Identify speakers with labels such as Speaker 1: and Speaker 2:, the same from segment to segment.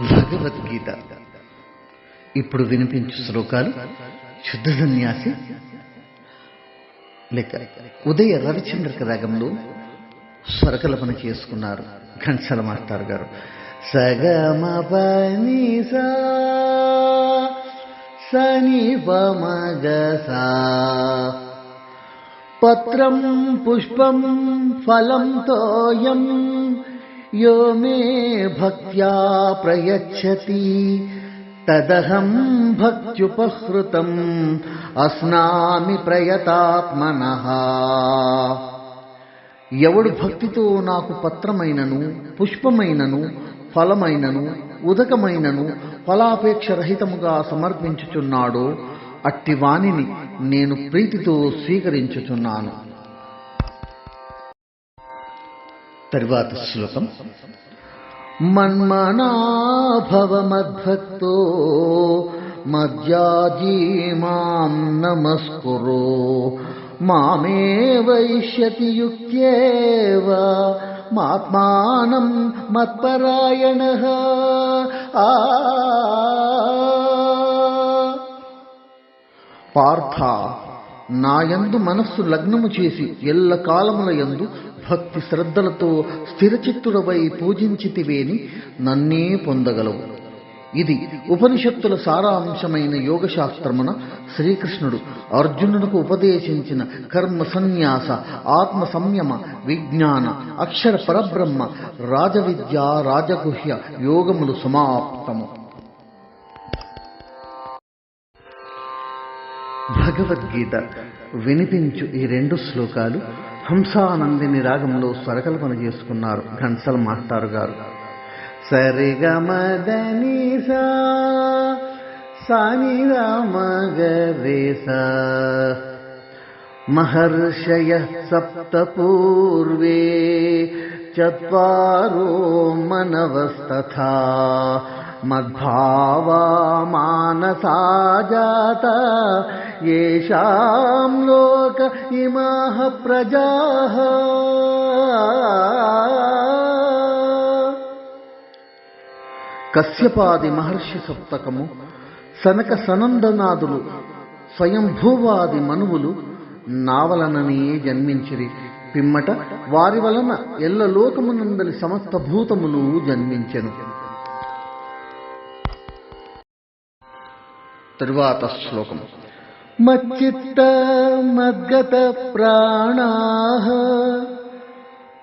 Speaker 1: భగవద్గీత ఇప్పుడు వినిపించు శ్లోకాలు. శుద్ధ సన్యాసి. లేక ఉదయ రవిచంద్రక రాగంలో స్వరకల్పన చేసుకున్నారు ఘంటసాల మాస్టర్ గారు. సగమ పని సా సని పమగసా పత్రం పుష్పం ఫలం తోయం యో మే భక్త్యా ప్రయచ్చతి తదహం భక్త్యుపహృతం అస్నామి ప్రయతాత్మన ఎవడు భక్తితో నాకు పత్రమైనను పుష్పమైనను ఫలమైనను ఉదకమైనను ఫలాపేక్ష రహితముగా సమర్పించుచున్నాడో అట్టివాణిని నేను ప్రీతితో స్వీకరించుచున్నాను. తరువాత శ్లోకం మన్మనాభవ మద్భక్తో మద్యాజీ మాం నమస్కురో మామే వైష్యతి యుక్త్యేవ మాత్మానం మత్పరాయణ ఆ పార్థ నాయందు మనస్సు లగ్నము చేసి ఎల్ల కాలముల యందు భక్తి శ్రద్ధలతో స్థిరచిత్తుడవై పూజించితివేని నన్నే పొందగలవు. ఇది ఉపనిషత్తుల సారాంశమైన యోగశాస్త్రమున శ్రీకృష్ణుడు అర్జునుడికి ఉపదేశించిన కర్మ సన్యాస ఆత్మ సంయమ విజ్ఞాన అక్షర పరబ్రహ్మ రాజవిద్య రాజగుహ్య యోగములు సమాప్తము. భగవద్గీత వినిపించు ఈ రెండు శ్లోకాలు హంసానందిని రాగంలో స్వరకల్పన చేసుకున్నారు ఘన్సల్ మాస్టారు గారు. సరిగమదని సాని రామగరేసా మహర్షయ సప్త పూర్వే చరో మనవస్తథా మద్భావా మానసా జాత येषां लोक इमाः प्रजाः కశ్యపాది మహర్షి సప్తకము సనక సనందనాదులు స్వయంభూవాది మనువులు నావలననే జన్మించిరి పిమ్మట వారి వలన ఎల్ల లోకమునందలి సమస్త భూతములు జన్మించెను తరువాత శ్లోకం మచ్చిత్త మద్గత ప్రాణా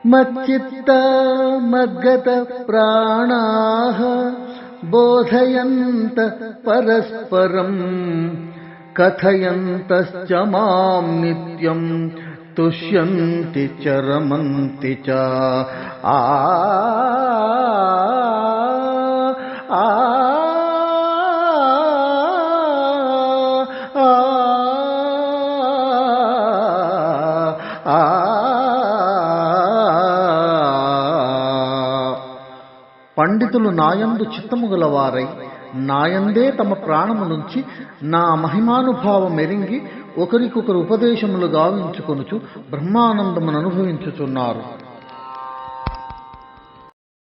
Speaker 1: మచ్చిత్త మద్గత ప్రాణా బోధయంత పరస్పరం కథయంతశ్చ మాం నిత్యం తుష్యంతి చ రమంతి చ ఆ పండితులు నాయందు చిత్తము గలవారై నాయందే తమ ప్రాణము నుంచి నా మహిమానుభావం ఎరింగి ఒకరికొకరు ఉపదేశములు గావించుకొనుచు బ్రహ్మానందమును అనుభవించుచున్నారు.